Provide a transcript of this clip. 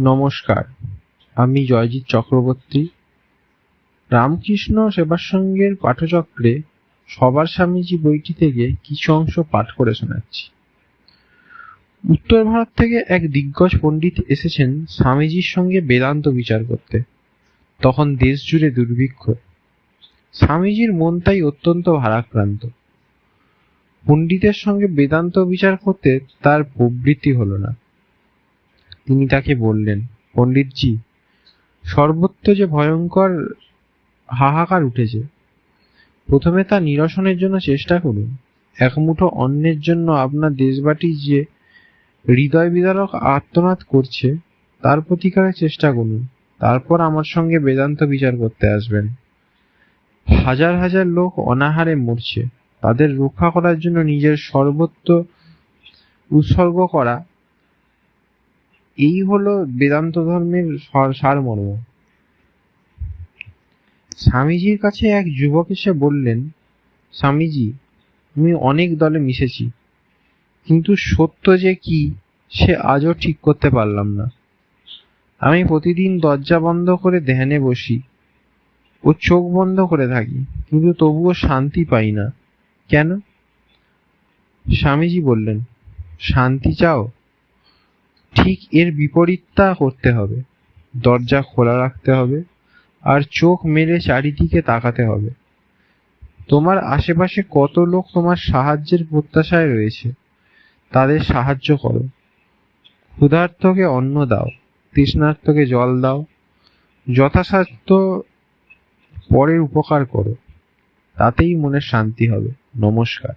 নমস্কার, আমি জয়জিৎ চক্রবর্তী। রামকৃষ্ণ সেবাসঙ্গের পাঠচক্রে সবার স্বামীজি বইটি থেকে কিছু অংশ পাঠ করে শোনাচ্ছি। উত্তর ভারত থেকে এক দিগ্গজ পণ্ডিত এসেছেন স্বামীজির সঙ্গে বেদান্ত বিচার করতে। তখন দেশ জুড়ে দুর্ভিক্ষ। স্বামীজির মন তাই অত্যন্ত ভারাক্রান্ত। পণ্ডিতের সঙ্গে বেদান্ত বিচার করতে তার প্রবৃত্তি হলো না। তিনি তাকে বললেন, পণ্ডিতজি, সর্বত্র যে ভয়ঙ্কর হাহাকার উঠেছে, প্রথমে তা নিরসনের জন্য চেষ্টা করুন। এক মুঠো অন্নের জন্য আপনার দেশবাটি যে হৃদয় বিদারক আর্তনাদ করছে, তার প্রতিকারের চেষ্টা করুন। তারপর আমার সঙ্গে বেদান্ত বিচার করতে আসবেন। হাজার হাজার লোক অনাহারে মরছে। তাদের রক্ষা করার জন্য নিজের সর্বত্র উৎসর্গ করা এই হলো বেদান্ত ধর্মের সার- সারমর্ম। স্বামীজির কাছে এক যুবক এসে বললেন, স্বামীজি, আমি অনেক দলে মিশেছি, কিন্তু সত্য যে কি, সে আজও ঠিক করতে পারলাম না। আমি প্রতিদিন দরজা বন্ধ করে ধ্যানে বসি ও চোখ বন্ধ করে থাকি, কিন্তু তবুও শান্তি পাই না। কেন? স্বামীজি বললেন, শান্তি চাও? ঠিক এর বিপরীতটা করতে হবে। দরজা খোলা রাখতে হবে আর চোখ মেলে চারিদিকে তাকাতে হবে। তোমার আশেপাশে কত লোক তোমার সাহায্যের প্রত্যাশায় রয়েছে, তাদের সাহায্য করো। ক্ষুধার্তকে অন্ন দাও, তৃষ্ণার্তকে জল দাও, যথাসাধ্য পরের উপকার করো, তাতেই মনের শান্তি হবে। নমস্কার।